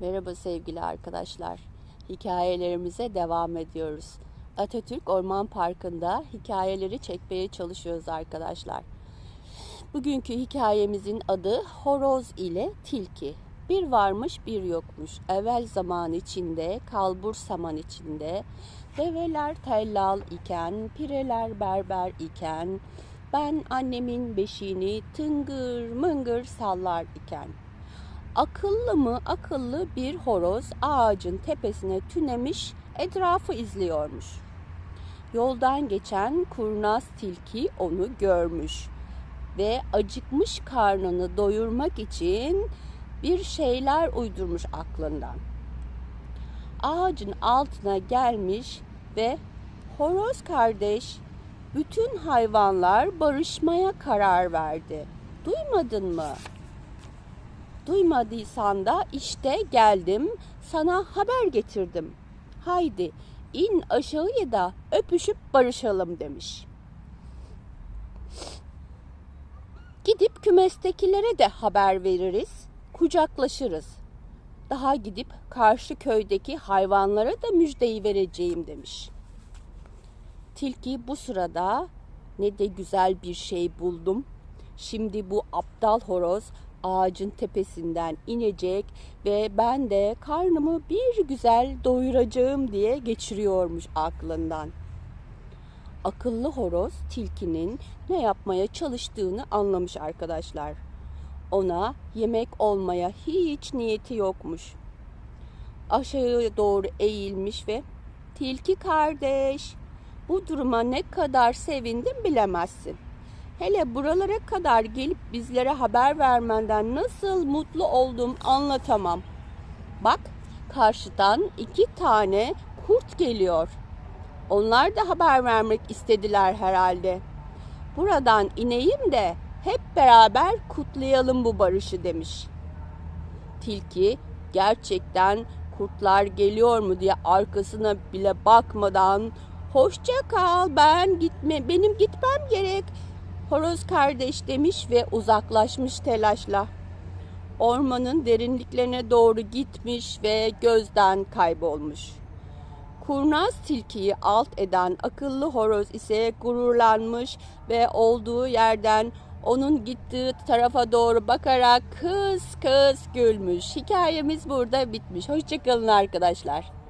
Merhaba sevgili arkadaşlar. Hikayelerimize devam ediyoruz. Atatürk Orman Parkı'nda hikayeleri çekmeye çalışıyoruz arkadaşlar. Bugünkü hikayemizin adı Horoz ile Tilki. Bir varmış bir yokmuş. Evvel zaman içinde, kalbur saman içinde, develer tellal iken, pireler berber iken, ben annemin beşiğini tıngır mıngır sallar iken. Akıllı mı akıllı bir horoz ağacın tepesine tünemiş etrafı izliyormuş. Yoldan geçen kurnaz tilki onu görmüş ve acıkmış karnını doyurmak için bir şeyler uydurmuş aklından. Ağacın altına gelmiş ve horoz kardeş bütün hayvanlar barışmaya karar verdi. Duymadın mı? Duymadıysan da işte geldim, sana haber getirdim. Haydi in aşağıya da öpüşüp barışalım demiş. Gidip kümestekilere de haber veririz, kucaklaşırız. Daha gidip karşı köydeki hayvanlara da müjdeyi vereceğim demiş. Tilki bu sırada ne de güzel bir şey buldum. Şimdi bu aptal horoz ağacın tepesinden inecek ve ben de karnımı bir güzel doyuracağım diye geçiriyormuş aklından. Akıllı horoz tilkinin ne yapmaya çalıştığını anlamış arkadaşlar. Ona yemek olmaya hiç niyeti yokmuş. Aşağıya doğru eğilmiş ve tilki kardeş bu duruma ne kadar sevindim bilemezsin. Hele buralara kadar gelip bizlere haber vermenden nasıl mutlu oldum anlatamam. Bak karşıdan iki tane kurt geliyor. Onlar da haber vermek istediler herhalde. Buradan ineyim de hep beraber kutlayalım bu barışı demiş. Tilki gerçekten kurtlar geliyor mu diye arkasına bile bakmadan hoşça kal ben gitme benim gitmem gerek Horoz kardeş demiş ve uzaklaşmış telaşla. Ormanın derinliklerine doğru gitmiş ve gözden kaybolmuş. Kurnaz tilkiyi alt eden akıllı horoz ise gururlanmış ve olduğu yerden onun gittiği tarafa doğru bakarak kız kız gülmüş. Hikayemiz burada bitmiş. Hoşçakalın arkadaşlar.